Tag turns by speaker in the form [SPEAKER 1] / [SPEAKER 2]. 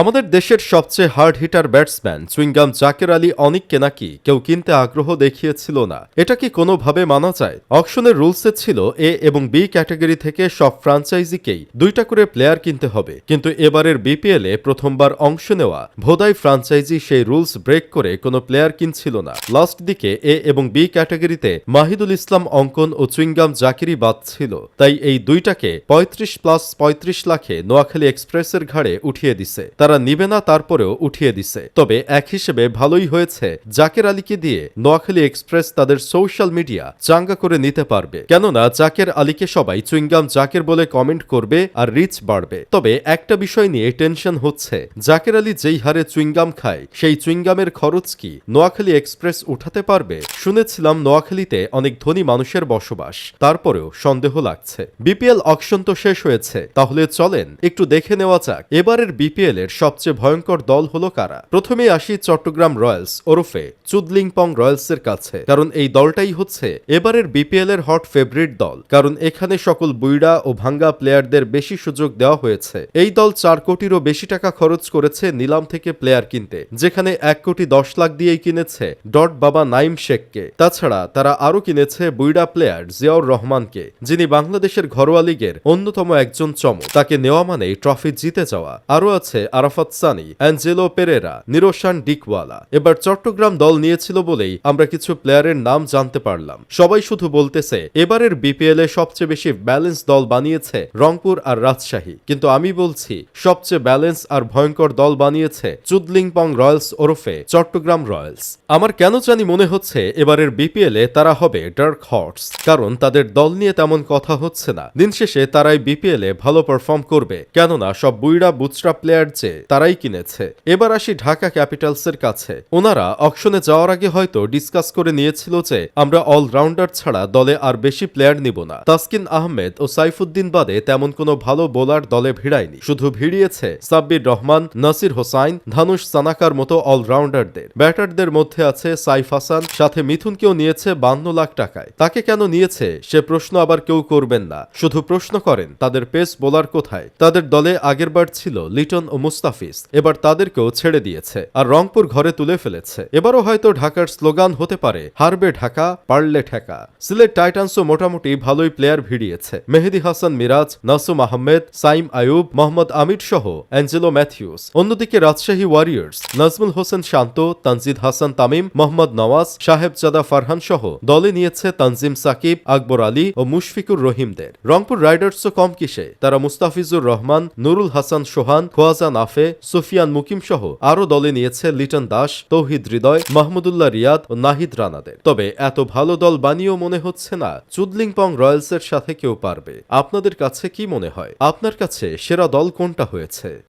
[SPEAKER 1] আমাদের দেশের সবচেয়ে hard hitter batsman chewing gum Zaker Ali অনিককে নাকি কেউ কিনতে আগ্রহ দেখিয়েছিল না। এটা কি কোনোভাবে মানা যায়? অকশনের রুলসে ছিল এ এবং বি ক্যাটাগরি থেকে সব ফ্রাঞ্চাইজিকেই দুইটা করে প্লেয়ার কিনতে হবে। কিন্তু এবারের বিপিএল প্রথমবার অংশ নেওয়া ভোদাই ফ্রাঞ্চাইজি সেই রুলস ব্রেক করে কোনো প্লেয়ার কিনছিল না। লাস্ট দিকে এ এবং বি ক্যাটাগরিতে মাহিদুল ইসলাম, অঙ্কন ও চুইংগাম জাকিরই বাদ ছিল। তাই এই দুইটাকে পঁয়ত্রিশ প্লাস পঁয়ত্রিশ লাখে নোয়াখালী এক্সপ্রেসের ঘাড়ে উঠিয়ে দিছে। তারা নিবে না, তারপরেও উঠিয়ে দিছে। তবে এক হিসেবে ভালোই হয়েছে জাকের আলীকে দিয়ে নোয়াখালী এক্সপ্রেস তাদের সোশ্যাল মিডিয়া চাঙ্গা করে নিতে পারবে। কেননা জাকের আলীকে সবাই চুইংগাম জাকের বলে কমেন্ট করবে আর রিচ বাড়বে। তবে একটা বিষয় নিয়ে টেনশন হচ্ছে, জাকের আলী যেই হারে চুইংগাম খায়, সেই চুইংগামের খরচ কি নোয়াখালী এক্সপ্রেস উঠাতে পারবে? শুনেছিলাম নোয়াখালীতে অনেক ধনী মানুষের বসবাস, তারপরেও সন্দেহ লাগছে। বিপিএল অকশন তো শেষ হয়েছে, তাহলে চলেন, একটু দেখে নেওয়া যাক। এবারের বিপিএল এর সবচেয়ে ভয়ঙ্কর দল হলো কারা? প্রথমে আসি চট্টগ্রাম রয়্যালস, ওরফে চুদলিংপং রয়্যালসের কাছে। কারণ এই দলটাই হচ্ছে এবারের বিপিএল এর হট ফেভারিট দল। কারণ এখানে সকল বুইড়া ও ভাঙ্গা প্লেয়ারদের বেশি সুযোগ দেওয়া হয়েছে। এই দল চার কোটিরও বেশি টাকা খরচ করেছে নিলাম থেকে প্লেয়ার কিনতে, যেখানে এক কোটি দশ লাখ দিয়েই কিনেছে ডট বাবা নাইম শেখকে। তাছাড়া তারা আরও কিনেছে বুইড়া প্লেয়ার জিয়াউর রহমানকে, যিনি বাংলাদেশের ঘরোয়া লীগের অন্যতম একজন চমক। তাকে নেওয়া মানেই ট্রফি জিতে যাওয়া। আরও আছে আরাফাত সানি, অ্যাঞ্জেলো পেরেরা, নিরোশান ডিকওয়ালা। এবার চট্টগ্রাম দল নিয়েছিল বলেই আমরা কিছু প্লেয়ারের নাম জানতে পারলাম। সবাই শুধু বলতেছে, এবারের বিপিএল এ সবচেয়ে বেশি ব্যালেন্স দল বানিয়েছে রংপুর আর রাজশাহী। কিন্তু আমি বলছি, সবচেয়ে ব্যালেন্স আর ভয়ঙ্কর দল বানিয়েছে চুদলিংপং রয়্যালস ওরফে চট্টগ্রাম রয়্যালস। আমার কেন জানি মনে হচ্ছে, এবারের বিপিএল এ তারা হবে ডার্ক হর্স, কারণ তাদের দল নিয়ে তেমন কথা হচ্ছে না। দিন শেষে তারাই বিপিএল এ ভালো পারফর্ম করবে, কেননা সব বুইড়া বুচরা প্লেয়ার যে তারাই কিনেছে। এবার আসি ঢাকা ক্যাপিটালসের কাছে। ওনারা অকশনে যাওয়ার আগে হয়তো ডিসকাস করে নিয়েছিল যে, আমরা অলরাউন্ডার ছাড়া দলে আর বেশি প্লেয়ার নিব না। তাসকিন আহমেদ ও সাইফুদ্দিন বাদে তেমন কোনো ভালো বোলার দলে ভিড়ায়নি। শুধু ভিড়িয়েছে সাব্বির রহমান, নাসির হোসাইন ধানুষ সানাকার মতো অলরাউন্ডারদের। ব্যাটারদের মধ্যে আছে সাইফ হাসান, সাথে মিথুনকেও নিয়েছে বান্ন লাখ টাকায়। তাকে কেন নিয়েছে, সে প্রশ্ন আবার কেউ করবেন না। শুধু প্রশ্ন করেন, তাদের পেস বোলার কোথায়? তাদের দলে আগেরবার ছিল লিটন ও মুস্তাফিজ। এবার তাদেরকেও ছেড়ে দিয়েছে আর রংপুর ঘরে তুলে ফেলেছে। এবারও হয়তো ঢাকার স্লোগান হতে পারে, হারবে ঢাকা, পারলে ঠেকা। সিলেট টাইটান্সও মোটামুটি ভালোই প্লেয়ার ভিড়িয়েছে। মেহেদি হাসান মিরাজ, নাসুম আহমেদ, সাইম আয়ুব, মোহাম্মদ আমির সহ অ্যাঞ্জেলো ম্যাথিউস। অন্যদিকে রাজশাহী ওয়ারিয়ার্স, নাজমুল হোসেন শান্ত, তানজিদ হাসান তামিম, মোহাম্মদ নওয়াজ, সাহেবজাদা ফারহান সহ দলে নিয়েছে তানজিম সাকিব, আকবর আলী ও মুশফিকুর রহিমদের। রংপুর রাইডার্সও কম কিসে। তারা মুস্তাফিজুর রহমান, নুরুল হাসান সোহান, খোয়াজা নাফে সুফিয়ান মুকিম সহ আরও দলে নিয়েছে লিটন দাস, তৌহিদ হৃদয়, মাহমুদুল্লাহ রিয়াদ ও নাহিদ রানাদের। তবে এত ভালো দল বানিয়েও মনে হচ্ছে না, চুদলিংপং রয়্যালসের সাথে কেউ পারবে। আপনাদের কাছে কি মনে হয়? আপনার কাছে সেরা দল কোনটা হয়েছে?